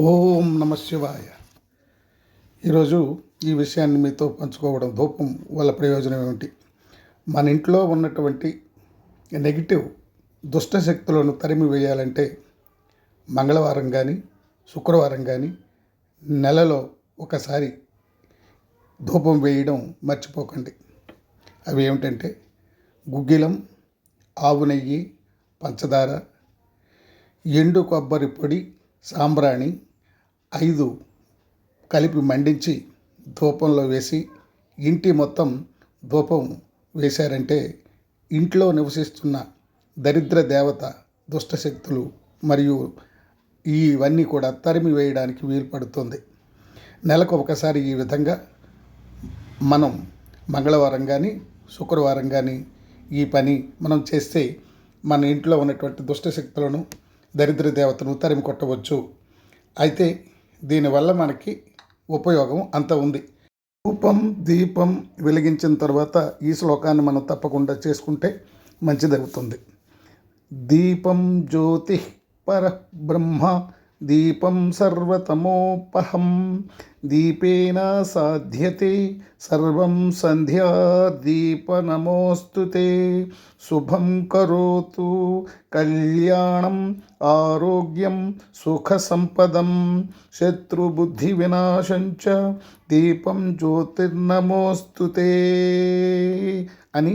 ఓం నమ శివాయ. ఈరోజు ఈ విషయాన్ని మీతో పంచుకోవడం ధూపం వల్ల ప్రయోజనం ఏమిటి? మన ఇంట్లో ఉన్నటువంటి నెగిటివ్ దుష్ట శక్తులను తరిమి వేయాలంటే మంగళవారం కానీ శుక్రవారం కానీ నెలలో ఒకసారి ధూపం వేయడం మర్చిపోకండి. అవి ఏమిటంటే గుగ్గిలం ఆవు నెయ్యి పంచదార ఎండు కొబ్బరి పొడి సాంబ్రాణి ఐదు కలిపి మండించి ధూపంలో వేసి ఇంటి మొత్తం ధూపం వేశారంటే ఇంట్లో నివసిస్తున్న దరిద్ర దేవత దుష్టశక్తులు మరియు ఇవన్నీ కూడా తరిమి వేయడానికి వీలు పడుతుంది నెలకు ఒకసారి ఈ విధంగా మనం మంగళవారం కానీ శుక్రవారం కానీ ఈ పని మనం చేస్తే మన ఇంట్లో ఉన్నటువంటి దుష్టశక్తులను దరిద్ర దేవతను తరిమి కొట్టవచ్చు. అయితే దీనివల్ల మనకి ఉపయోగం అంత ఉంది. ధూపం దీపం వెలిగించిన తర్వాత ఈ శ్లోకాన్ని మనం తప్పకుండా చేసుకుంటే మంచిదవుతుంది. దీపం జ్యోతి పరబ్రహ్మ దీపం సర్వతమోపహం దీపేన సాధ్యతే సర్వం సంధ్యా దీపనమోస్తు శుభం కరోతు కళ్యాణం ఆరోగ్యం సుఖ సంపదం శత్రుబుద్ధి వినాశంచ చ దీపం జ్యోతిర్నమోస్తు అని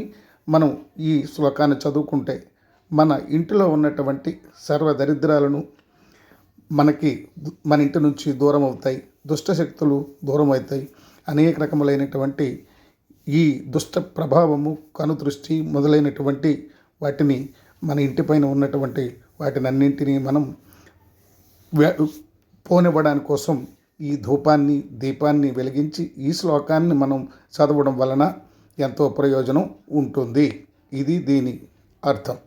మనం ఈ శ్లోకాన్ని చదువుకుంటే మన ఇంటిలో ఉన్నటువంటి సర్వ దరిద్రాలను మనకి మన ఇంటి నుంచి దూరం అవుతాయి దుష్ట శక్తులు దూరం అవుతాయి. అనేక రకములైనటువంటి ఈ దుష్ట ప్రభావము కనుదృష్టి మొదలైనటువంటి వాటిని మన ఇంటిపైన ఉన్నటువంటి వాటిని అన్నింటినీ మనం పోనివ్వడానికి కోసం ఈ ధూపాన్ని దీపాన్ని వెలిగించి ఈ శ్లోకాన్ని మనం చదవడం వలన ఎంతో ప్రయోజనం ఉంటుంది. ఇది దీని అర్థం.